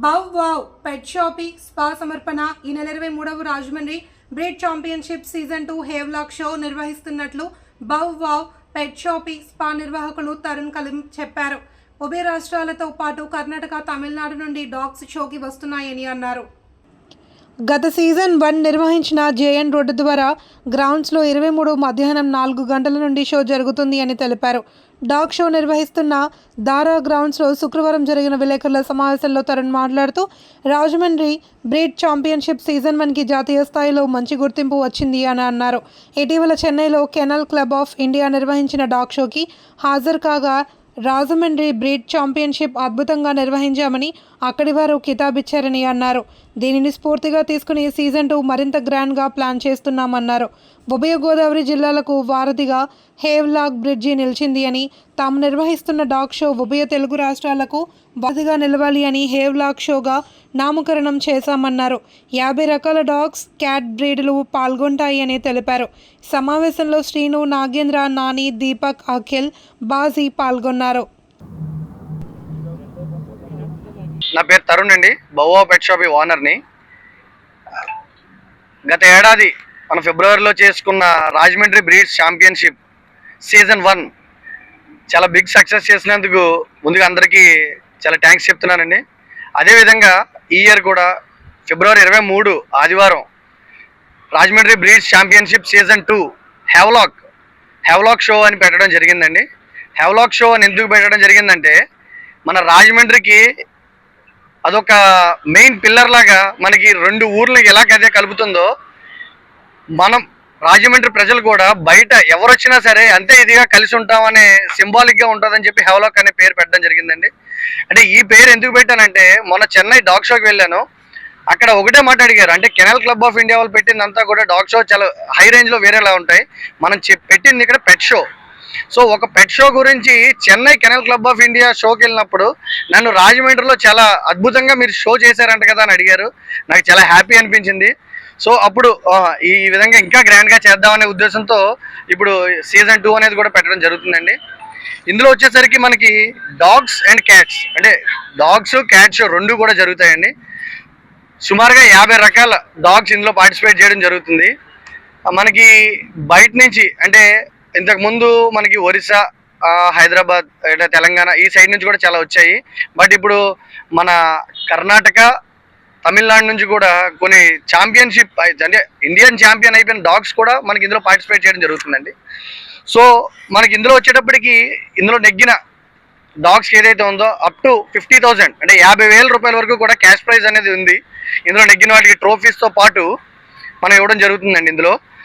Bow Wow Pet Shoppe Spa సమర్పణ ఈ నెల ఇరవై మూడవ Rajahmundry breed championship season two Havelock show నిర్వహిస్తున్నట్లు bow wow Pet Shoppe Spa నిర్వాహకులు తరుణ్ కలీం చెప్పారు. ఉభయ రాష్ట్రాలతో పాటు కర్ణాటక తమిళనాడు నుండి డాగ్స్ షోకి వస్తున్నాయని అన్నారు. గత సీజన్ వన్ నిర్వహించిన జేఎన్ రోడ్డు ద్వారా గ్రౌండ్స్లో ఇరవై మూడు మధ్యాహ్నం నాలుగు గంటల నుండి షో జరుగుతుంది అని తెలిపారు. డాగ్ షో నిర్వహిస్తున్న దారా గ్రౌండ్స్లో శుక్రవారం జరిగిన విలేకరుల సమావేశంలో తరుణ్ మాట్లాడుతూ రాజమండ్రి బ్రీడ్ ఛాంపియన్షిప్ సీజన్ వన్కి జాతీయ స్థాయిలో మంచి గుర్తింపు వచ్చింది అని అన్నారు. ఇటీవల చెన్నైలో కెనల్ క్లబ్ ఆఫ్ ఇండియా నిర్వహించిన డాగ్ షోకి హాజరు కాగా రాజమండ్రి బ్రీడ్ ఛాంపియన్షిప్ అద్భుతంగా నిర్వహించామని అక్కడి వారు కితాబిచ్చారని అన్నారు. దీనిని స్ఫూర్తిగా తీసుకుని సీజన్ టూ మరింత గ్రాండ్గా ప్లాన్ చేస్తున్నామన్నారు. ఉభయ గోదావరి జిల్లాలకు వారధిగా హేవ్లాగ్ బ్రిడ్జి నిలిచింది అని తాము నిర్వహిస్తున్న డాగ్ షో ఉభయ తెలుగు రాష్ట్రాలకు వారధిగా నిలవాలి అని హేవ్లాగ్ షోగా నామకరణం చేశామన్నారు. యాభై రకాల డాగ్స్ క్యాట్ బ్రీడ్లు పాల్గొంటాయి అని తెలిపారు. సమావేశంలో శ్రీను నాగేంద్ర నాని దీపక్ అఖిల్ బాజీ పాల్గొన్నారు. నా పేరు తరుణ్ అండి. బౌవా పెట్ షాప్ ఓనర్ని. గత ఏడాది మన ఫిబ్రవరిలో చేసుకున్న Rajahmundry breeds championship season one చాలా బిగ్ సక్సెస్ చేసినందుకు ముందుగా అందరికీ చాలా థ్యాంక్స్ చెప్తున్నానండి. అదేవిధంగా ఈ ఇయర్ కూడా ఫిబ్రవరి ఇరవై మూడు ఆదివారం Rajahmundry breeds championship season two Havelock Havelock show అని పెట్టడం జరిగిందండి. హెవలాక్ షో అని ఎందుకు పెట్టడం జరిగిందంటే మన రాజమండ్రికి అదొక మెయిన్ పిల్లర్ లాగా మనకి రెండు ఊర్లకి ఎలాగైతే కలుపుతుందో మనం రాజమండ్రి ప్రజలు కూడా బయట ఎవరొచ్చినా సరే అంతే ఇదిగా కలిసి ఉంటామనే సింబాలిక్గా ఉంటుందని చెప్పి హెవలాక్ అనే పేరు పెట్టడం జరిగిందండి. అంటే ఈ పేరు ఎందుకు పెట్టానంటే మొన్న చెన్నై డాగ్ షోకి వెళ్ళాను. అక్కడ ఒకటే మాట అడిగారు. అంటే కెనల్ క్లబ్ ఆఫ్ ఇండియా వాళ్ళు పెట్టిందంతా కూడా డాగ్ షో చాలా హై రేంజ్లో వేరేలా ఉంటాయి. మనం పెట్టింది ఇక్కడ పెట్ షో. సో ఒక పెట్ షో గురించి Chennai kennel club of India షోకి వెళ్ళినప్పుడు నన్ను రాజమండ్రిలో చాలా అద్భుతంగా మీరు షో చేశారంట కదా అని అడిగారు. నాకు చాలా హ్యాపీ అనిపించింది. సో అప్పుడు ఈ విధంగా ఇంకా గ్రాండ్గా చేద్దామనే ఉద్దేశంతో ఇప్పుడు సీజన్ టూ అనేది కూడా పెట్టడం జరుగుతుందండి. ఇందులో వచ్చేసరికి మనకి డాగ్స్ అండ్ క్యాట్స్ అంటే డాగ్స్ క్యాట్స్ రెండు కూడా జరుగుతాయండి. సుమారుగా యాభై రకాల డాగ్స్ ఇందులో పార్టిసిపేట్ చేయడం జరుగుతుంది. మనకి బయట నుంచి అంటే ఇంతకుముందు మనకి ఒరిస్సా హైదరాబాద్ అంటే తెలంగాణ ఈ సైడ్ నుంచి కూడా చాలా వచ్చాయి. బట్ ఇప్పుడు మన కర్ణాటక తమిళనాడు నుంచి కూడా కొన్ని ఛాంపియన్షిప్ అంటే ఇండియన్ ఛాంపియన్ అయిపోయిన డాగ్స్ కూడా మనకి ఇందులో పార్టిసిపేట్ చేయడం జరుగుతుందండి. సో మనకి ఇందులో వచ్చేటప్పటికి ఇందులో నెగ్గిన డాగ్స్ ఏదైతే ఉందో అప్ టు ఫిఫ్టీ థౌసండ్ అంటే యాభై వేల రూపాయల వరకు కూడా క్యాష్ ప్రైజ్ అనేది ఉంది. ఇందులో నెగ్గిన వాటికి ట్రోఫీస్తో పాటు మనం ఇవ్వడం జరుగుతుందండి ఇందులో.